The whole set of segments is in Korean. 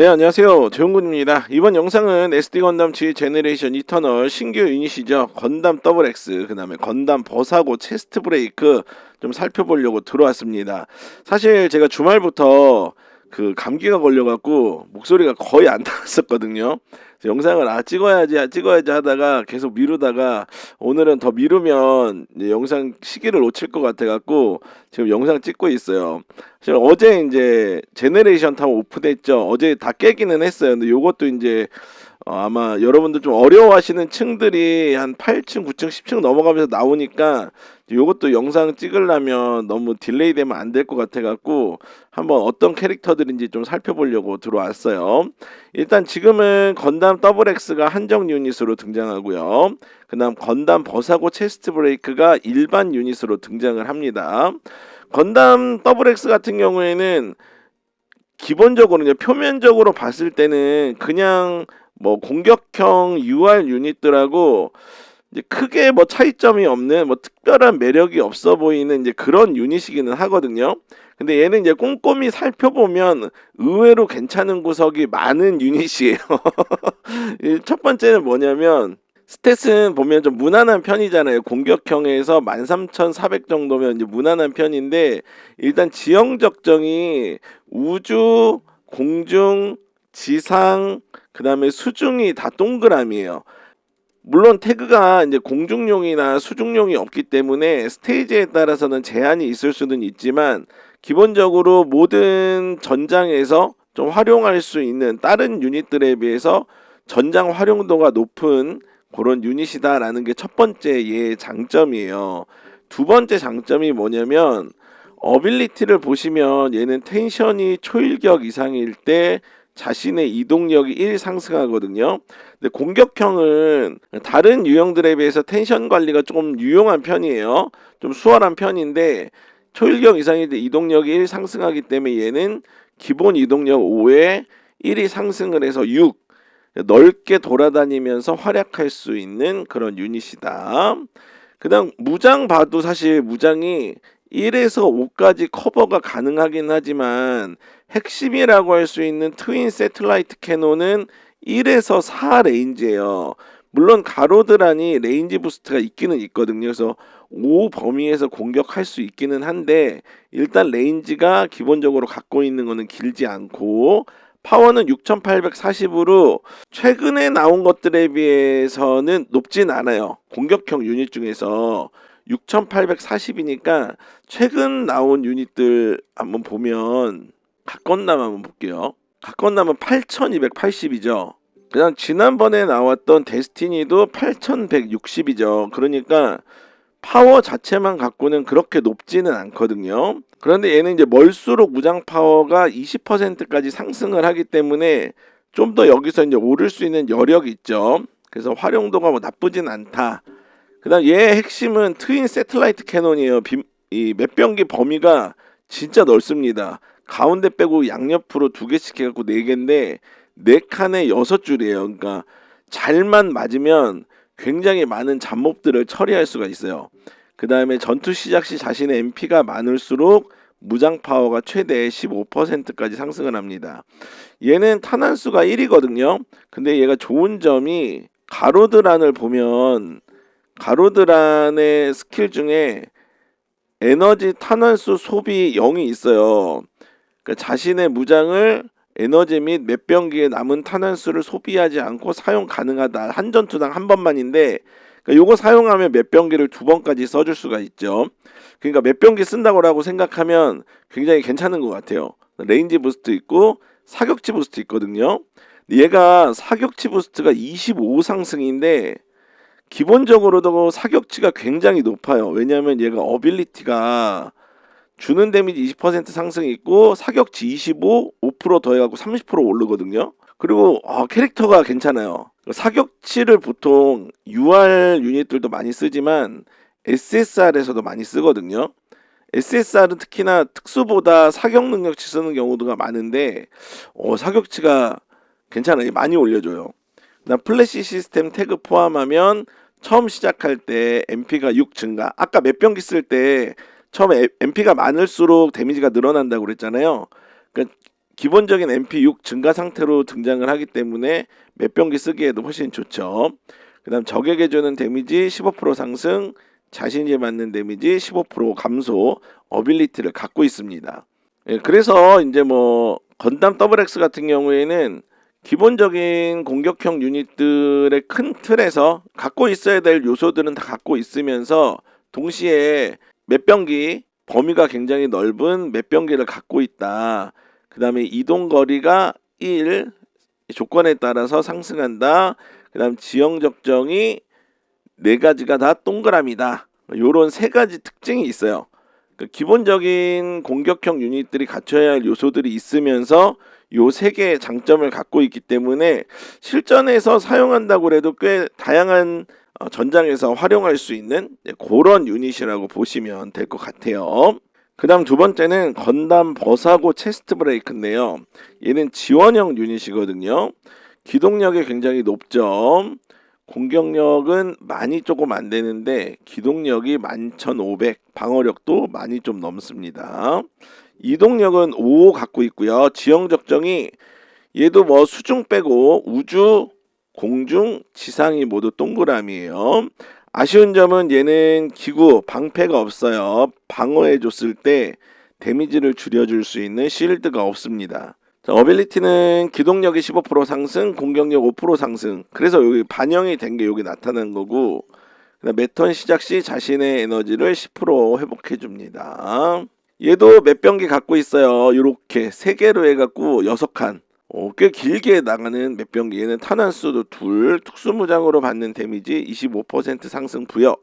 네 안녕하세요. 조용군입니다. 이번 영상은 SD 건담 G 제네레이션 이터널 신규 유닛이죠. 건담 더블 X 그 다음에 건담 버사고 체스트 브레이크 좀 살펴보려고 들어왔습니다. 사실 제가 주말부터 그 감기가 걸려갖고 목소리가 거의 안 그래서 영상을 아 찍어야지 아 찍어야지 하다가 계속 미루다가 오늘은 더 미루면 이제 영상 시기를 놓칠 것 같아 갖고 지금 영상 찍고 있어요 사실 어제 이제 제네레이션 타워 오픈했죠. 어제 다 깨기는 했어요. 근데 요것도 이제 어, 아마 여러분들 좀 어려워하시는 층들이 한 8층, 9층, 10층 넘어가면서 나오니까 요것도 영상 찍으려면 너무 딜레이 되면 안 될 것 같아갖고 한번 어떤 캐릭터들인지 좀 살펴보려고 들어왔어요. 일단 지금은 건담 더블 X가 한정 유닛으로 등장하고요. 그 다음 건담 버사고 체스트 브레이크가 일반 유닛으로 등장을 합니다. 건담 더블 X 같은 경우에는 기본적으로는 표면적으로 봤을 때는 그냥 뭐 공격형 UR 유닛들하고 이제 크게 뭐 차이점이 없는 뭐 특별한 매력이 없어 보이는 이제 그런 유닛이기는 하거든요. 근데 얘는 이제 꼼꼼히 살펴보면 의외로 괜찮은 구석이 많은 유닛이에요. 이첫 번째는 뭐냐면 스탯은 보면 좀 무난한 편이잖아요. 공격형에서 13,400 정도면 이제 무난한 편인데 일단 지형 적정이 우주, 공중, 지상, 그다음에 수중이 다 동그라미예요. 물론 태그가 이제 공중용이나 수중용이 없기 때문에 스테이지에 따라서는 제한이 있을 수는 있지만 기본적으로 모든 전장에서 좀 활용할 수 있는 다른 유닛들에 비해서 전장 활용도가 높은 그런 유닛이다라는 게 첫 번째 얘의 장점이에요. 두 번째 장점이 뭐냐면 어빌리티를 보시면 얘는 텐션이 초일격 이상일 때 자신의 이동력이 1 상승하거든요. 근데 공격형은 다른 유형들에 비해서 텐션 관리가 조금 유용한 편이에요. 좀 수월한 편인데 초일격 이상일 때 이동력이 1 상승하기 때문에 얘는 기본 이동력 5에 1이 상승을 해서 6 넓게 돌아다니면서 활약할 수 있는 그런 유닛이다. 그다음 무장 봐도 사실 무장이 1에서 5까지 커버가 가능하긴 하지만 핵심이라고 할 수 있는 트윈 세틀라이트 캐논은 1에서 4 레인지예요. 물론 가로드란이 레인지 부스트가 있기는 있거든요. 그래서 5 범위에서 공격할 수 있기는 한데 일단 레인지가 기본적으로 갖고 있는 거는 길지 않고 파워는 6840으로 최근에 나온 것들에 비해서는 높진 않아요. 공격형 유닛 중에서 6840이니까 최근 나온 유닛들 한번 보면 각건담 한번 볼게요. 각건담은 8280이죠. 그냥 지난번에 나왔던 데스티니도 8160이죠. 그러니까 파워 자체만 갖고는 그렇게 높지는 않거든요. 그런데 얘는 이제 멀수록 무장 파워가 20%까지 상승을 하기 때문에 좀 더 여기서 이제 오를 수 있는 여력이 있죠. 그래서 활용도가 뭐 나쁘진 않다. 그다음 얘의 핵심은 트윈 세틀라이트 캐논이에요. 빔, 이 맷병기 범위가 진짜 넓습니다. 가운데 빼고 양옆으로 두 개씩 해갖고 네 개인데 네 칸에 여섯 줄이에요. 그러니까 잘만 맞으면 굉장히 많은 잡몹들을 처리할 수가 있어요. 그 다음에 전투 시작 시 자신의 MP가 많을수록 무장 파워가 최대 15%까지 상승을 합니다. 얘는 탄환수가 1이거든요. 근데 얘가 좋은 점이 가로드란을 보면 가로드란의 스킬 중에 에너지 탄환수 소비 0이 있어요. 그러니까 자신의 무장을 에너지 및 맷병기에 남은 탄환수를 소비하지 않고 사용 가능하다. 한 전투당 한 번만인데 그러니까 요거 사용하면 맷병기를 두 번까지 써줄 수가 있죠. 그러니까 맷병기 쓴다고라고 생각하면 굉장히 괜찮은 것 같아요. 레인지 부스트 있고 사격치 부스트 있거든요. 얘가 사격치 부스트가 25 상승인데 기본적으로도 사격치가 굉장히 높아요. 왜냐하면 얘가 어빌리티가 주는 데미지 20% 상승 있고 사격치 25, 5% 더해갖고 30% 오르거든요. 그리고 아, 캐릭터가 괜찮아요. 사격치를 보통 UR 유닛들도 많이 쓰지만 SSR에서도 많이 쓰거든요. SSR은 특히나 특수보다 사격 능력치 쓰는 경우가 많은데 어, 사격치가 괜찮아요. 많이 올려줘요. 플래시 시스템 태그 포함하면 처음 시작할 때 MP가 6 증가. 아까 몇 병기 쓸 때 처음에 MP가 많을수록 데미지가 늘어난다고 그랬잖아요. 그러니까 기본적인 MP6 증가 상태로 등장을 하기 때문에 몇 병기 쓰기에도 훨씬 좋죠. 그다음 적에게 주는 데미지 15% 상승, 자신이 맞는 데미지 15% 감소, 어빌리티를 갖고 있습니다. 예, 그래서 이제 뭐 건담 더블 X 같은 경우에는 기본적인 공격형 유닛들의 큰 틀에서 갖고 있어야 될 요소들은 다 갖고 있으면서 동시에 몇 병기 범위가 굉장히 넓은 몇 병기를 갖고 있다. 그 다음에 이동 거리가 1 조건에 따라서 상승한다. 그 다음 지형 적정이 네 가지가 다 동그라미다. 요런 세 가지 특징이 있어요. 그 기본적인 공격형 유닛들이 갖춰야 할 요소들이 있으면서 요 세 개의 장점을 갖고 있기 때문에 실전에서 사용한다고 해도 꽤 다양한 어, 전장에서 활용할 수 있는 네, 그런 유닛이라고 보시면 될 것 같아요. 그 다음 두 번째는 건담 버사고 체스트 브레이크인데요. 얘는 지원형 유닛이거든요. 기동력이 굉장히 높죠. 공격력은 많이 조금 안 되는데 기동력이 11,500, 방어력도 많이 좀 넘습니다. 이동력은 5 갖고 있고요. 지형 적정이 얘도 뭐 수중 빼고 우주, 공중, 지상이 모두 동그라미예요. 아쉬운 점은 얘는 기구 방패가 없어요. 방어해 줬을 때 데미지를 줄여줄 수 있는 실드가 없습니다. 자, 어빌리티는 기동력이 15% 상승, 공격력 5% 상승. 그래서 여기 반영이 된 게 여기 나타난 거고, 매턴 시작 시 자신의 에너지를 10% 회복해 줍니다. 얘도 몇 병기 갖고 있어요. 요렇게 세 개로 해갖고 여섯 칸. 어, 꽤 길게 나가는 몇 병기. 얘는 탄환수도 둘, 특수무장으로 받는 데미지 25% 상승 부여.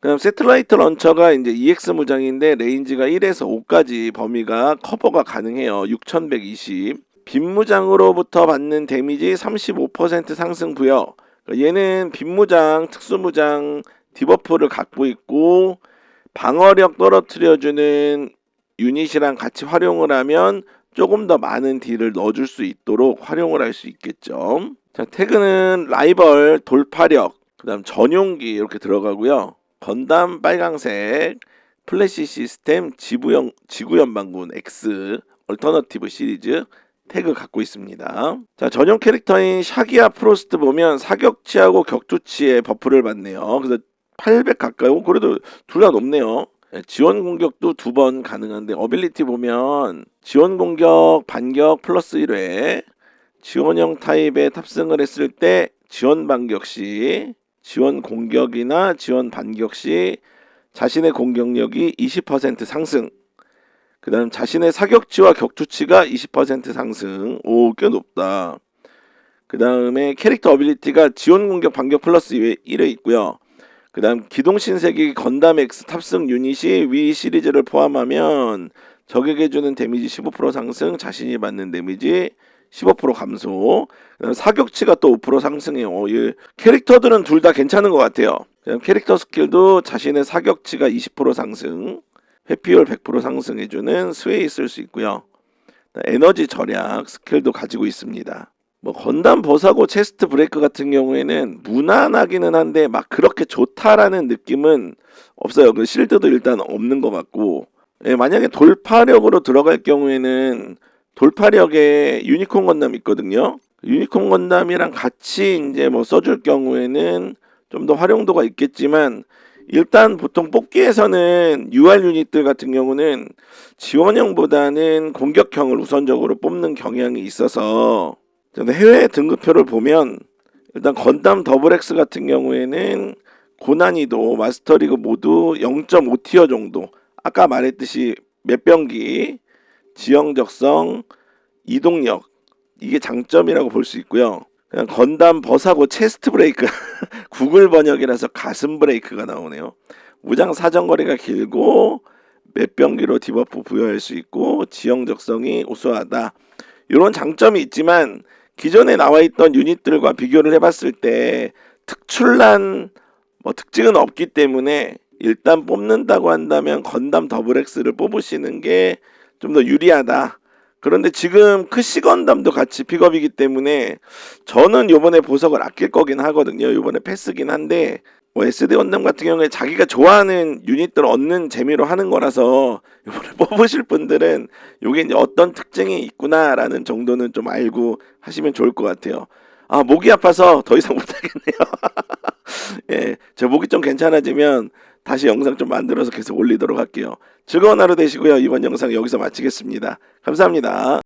그다음 세틀라이트 런처가 이제 EX 무장인데 레인지가 1에서 5까지 범위가 커버가 가능해요. 6120. 빈무장으로부터 받는 데미지 35% 상승 부여. 그러니까 얘는 빈무장, 특수무장 디버프를 갖고 있고 방어력 떨어뜨려주는 유닛이랑 같이 활용을 하면 조금 더 많은 딜을 넣어줄 수 있도록 활용을 할 수 있겠죠. 자, 태그는 라이벌, 돌파력, 그 다음 전용기 이렇게 들어가고요. 건담 빨강색, 플래시 시스템, 지구연, 지구연방군 X, 얼터너티브 시리즈 태그 갖고 있습니다. 자, 전용 캐릭터인 샤기아 프로스트 보면 사격치하고 격투치에 버프를 받네요. 그래서 800 가까이, 오, 그래도 둘 다 높네요. 예, 지원 공격도 두 번 가능한데 어빌리티 보면 지원 공격 반격 플러스 1회 지원형 타입에 탑승을 했을 때 지원 반격 시 지원 공격이나 지원 반격 시 자신의 공격력이 20% 상승 그 다음 자신의 사격치와 격투치가 20% 상승. 오 꽤 높다. 그 다음에 캐릭터 어빌리티가 지원 공격 반격 플러스 1회 있고요. 그 다음 기동 신세기 건담 X 탑승 유닛이 위 시리즈를 포함하면 적에게 주는 데미지 15% 상승, 자신이 받는 데미지 15% 감소. 사격치가 또 5% 상승해요. 어, 이 캐릭터들은 둘 다 괜찮은 것 같아요. 캐릭터 스킬도 자신의 사격치가 20% 상승, 회피율 100% 상승해주는 스웨이 쓸 수 있고요. 에너지 절약 스킬도 가지고 있습니다. 뭐 건담 버사고 체스트 브레이크 같은 경우에는 무난하기는 한데 막 그렇게 좋다라는 느낌은 없어요. 그 실드도 일단 없는 것 같고 예, 만약에 돌파력으로 들어갈 경우에는 돌파력에 유니콘 건담 있거든요. 유니콘 건담이랑 같이 이제 뭐 써줄 경우에는 좀 더 활용도가 있겠지만 일단 보통 뽑기에서는 UR 유닛들 같은 경우는 지원형보다는 공격형을 우선적으로 뽑는 경향이 있어서 해외 등급표를 보면 일단 건담 더블 X 같은 경우에는 고난이도 마스터리그 모두 0.5티어 정도 아까 말했듯이 몇 병기 지형적성 이동력. 이게 장점이라고 볼 수 있고요. 그냥 건담 버사고 체스트 브레이크. 구글 번역이라서 가슴 브레이크가 나오네요. 무장 사정거리가 길고 몇 병기로 디버프 부여할 수 있고 지형 적성이 우수하다. 이런 장점이 있지만 기존에 나와 있던 유닛들과 비교를 해봤을 때 특출난 뭐 특징은 없기 때문에 일단 뽑는다고 한다면 건담 더블 X를 뽑으시는 게 좀 더 유리하다 그런데 지금 크시 건담도 같이 픽업이기 때문에 저는 요번에 보석을 아낄 거긴 하거든요. 요번에 패스긴 한데 뭐 SD 건담 같은 경우에 자기가 좋아하는 유닛들 얻는 재미로 하는 거라서 이번에 뽑으실 분들은 요게 이제 어떤 특징이 있구나라는 정도는 좀 알고 하시면 좋을 것 같아요. 아 목이 아파서 더 이상 못하겠네요. 예, 제 목이 좀 괜찮아지면 다시 영상 좀 만들어서 계속 올리도록 할게요. 즐거운 하루 되시고요. 이번 영상 여기서 마치겠습니다. 감사합니다.